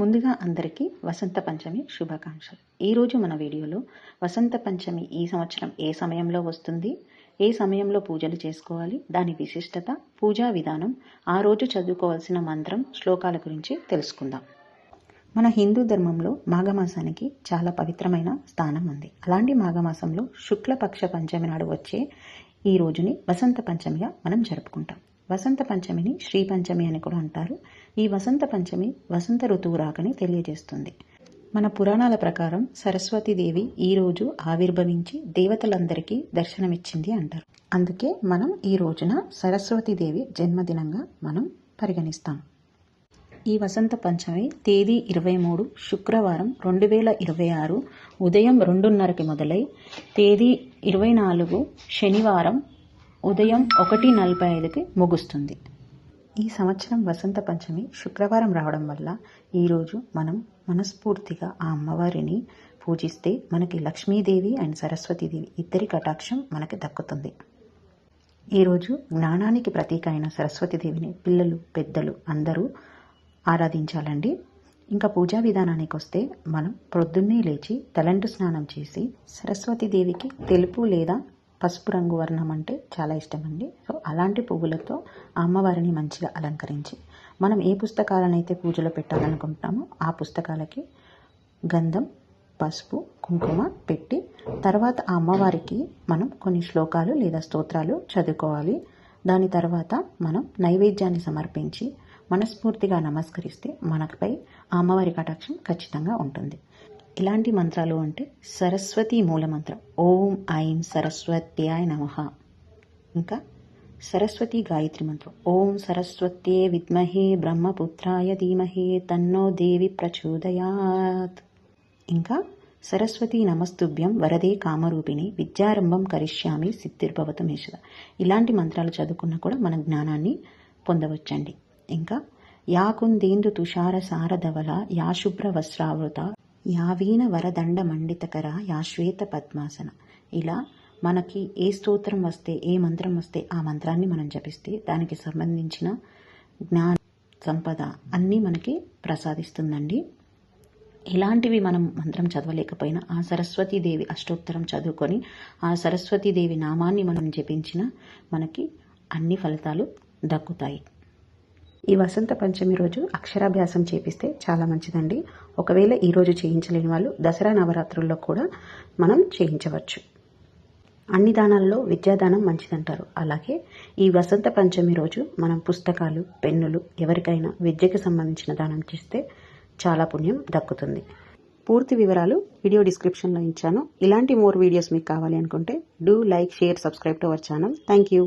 ముందుగా అందరికీ వసంత పంచమి శుభాకాంక్షలు. ఈరోజు మన వీడియోలో వసంత పంచమి ఈ సంవత్సరం ఏ సమయంలో వస్తుంది? ఏ సమయంలో పూజలు చేసుకోవాలి? దాని విశిష్టత పూజా విధానం ఆ రోజు చదువుకోవాల్సిన మంత్రం శ్లోకాల గురించి తెలుసుకుందాం. మన హిందూ ధర్మంలో మాఘమాసానికి చాలా పవిత్రమైన స్థానం ఉంది. అలాంటి మాఘమాసంలో శుక్లపక్ష పంచమి నాడు వచ్చే ఈ రోజుని వసంత పంచమిగా మనం జరుపుకుంటాం. వసంత పంచమిని శ్రీ పంచమి అని కూడా అంటారు. ఈ వసంత పంచమి వసంత ఋతువు రాకని తెలియజేస్తుంది. మన పురాణాల ప్రకారం సరస్వతీదేవి ఈ రోజు ఆవిర్భవించి దేవతలందరికీ దర్శనమిచ్చింది అంటారు. అందుకే మనం ఈ రోజున సరస్వతీదేవి జన్మదినంగా మనం పరిగణిస్తాం. ఈ వసంత పంచమి తేదీ ఇరవై మూడు శుక్రవారం రెండు వేల ఇరవై ఆరు ఉదయం రెండున్నరకి మొదలై తేదీ ఇరవై నాలుగు శనివారం ఉదయం ఒకటి నలభై ఐదుకి ముగుస్తుంది. ఈ సంవత్సరం వసంత పంచమి శుక్రవారం రావడం వల్ల ఈరోజు మనం మనస్ఫూర్తిగా ఆ అమ్మవారిని పూజిస్తే మనకి లక్ష్మీదేవి అండ్ సరస్వతీదేవి ఇద్దరి కటాక్షం మనకి దక్కుతుంది. ఈరోజు జ్ఞానానికి ప్రతీక అయిన సరస్వతీదేవిని పిల్లలు పెద్దలు అందరూ ఆరాధించాలండి. ఇంకా పూజా విధానానికి వస్తే మనం ప్రొద్దున్నే లేచి తలంటు స్నానం చేసి సరస్వతీదేవికి తెలుపు లేదా పసుపు రంగు వర్ణం అంటే చాలా ఇష్టమండి. సో అలాంటి పువ్వులతో అమ్మవారిని మంచిగా అలంకరించి మనం ఏ పుస్తకాలనైతే పూజలో పెట్టాలనుకుంటున్నామో ఆ పుస్తకాలకి గంధం పసుపు కుంకుమ పెట్టి తర్వాత ఆ అమ్మవారికి మనం కొన్ని శ్లోకాలు లేదా స్తోత్రాలు చదువుకోవాలి. దాని తర్వాత మనం నైవేద్యాన్ని సమర్పించి మనస్ఫూర్తిగా నమస్కరిస్తే మనపై ఆ అమ్మవారి కటాక్షం ఖచ్చితంగా ఉంటుంది. ఎలాంటి మంత్రాలు అంటే సరస్వతి మూల మంత్రం ఓం ఐం సరస్వత్యాయ నమ. ఇంకా సరస్వతి గాయత్రి మంత్రం. ఓం సరస్వత్యే విద్మహే బ్రహ్మపుత్రాయ ధీమహే తన్నో దేవి ప్రచోదయాత్. ఇంకా సరస్వతి నమస్తుభ్యం వరదే కామరూపిణి విద్యారంభం కరిష్యామి సిద్ధిర్భవత మేషద ఇలాంటి మంత్రాలు చదువుకున్నా కూడా మన జ్ఞానాన్ని పొందవచ్చండి. ఇంకా యాకుందేందు తుషార సారధవల యాశుభ్ర వస్త్రావృత యావీన వరదండ మండితకర యాశ్వేత పద్మాసన. ఇలా మనకి ఏ స్తోత్రం వస్తే ఏ మంత్రం వస్తే ఆ మంత్రాన్ని మనం జపిస్తే దానికి సంబంధించిన జ్ఞాన సంపద అన్నీ మనకి ప్రసాదిస్తుందండి. ఇలాంటివి మనం మంత్రం చదవలేకపోయినా ఆ సరస్వతీదేవి అష్టోత్తరం చదువుకొని ఆ సరస్వతీదేవి నామాన్ని మనం జపించిన మనకి అన్ని ఫలితాలు దక్కుతాయి. ఈ వసంత పంచమి రోజు అక్షరాభ్యాసం చేపిస్తే చాలా మంచిదండి. ఒకవేళ ఈరోజు చేయించలేని వాళ్ళు దసరా నవరాత్రుల్లో కూడా మనం చేయించవచ్చు. అన్ని దానాల్లో విద్యాదానం మంచిదంటారు. అలాగే ఈ వసంత పంచమి రోజు మనం పుస్తకాలు పెన్నులు ఎవరికైనా విద్యకు సంబంధించిన దానం చేస్తే చాలా పుణ్యం దక్కుతుంది. పూర్తి వివరాలు వీడియో డిస్క్రిప్షన్లో ఇచ్చాను. ఇలాంటి మోర్ వీడియోస్ మీకు కావాలి అనుకుంటే do like share subscribe to our channel. Thank you.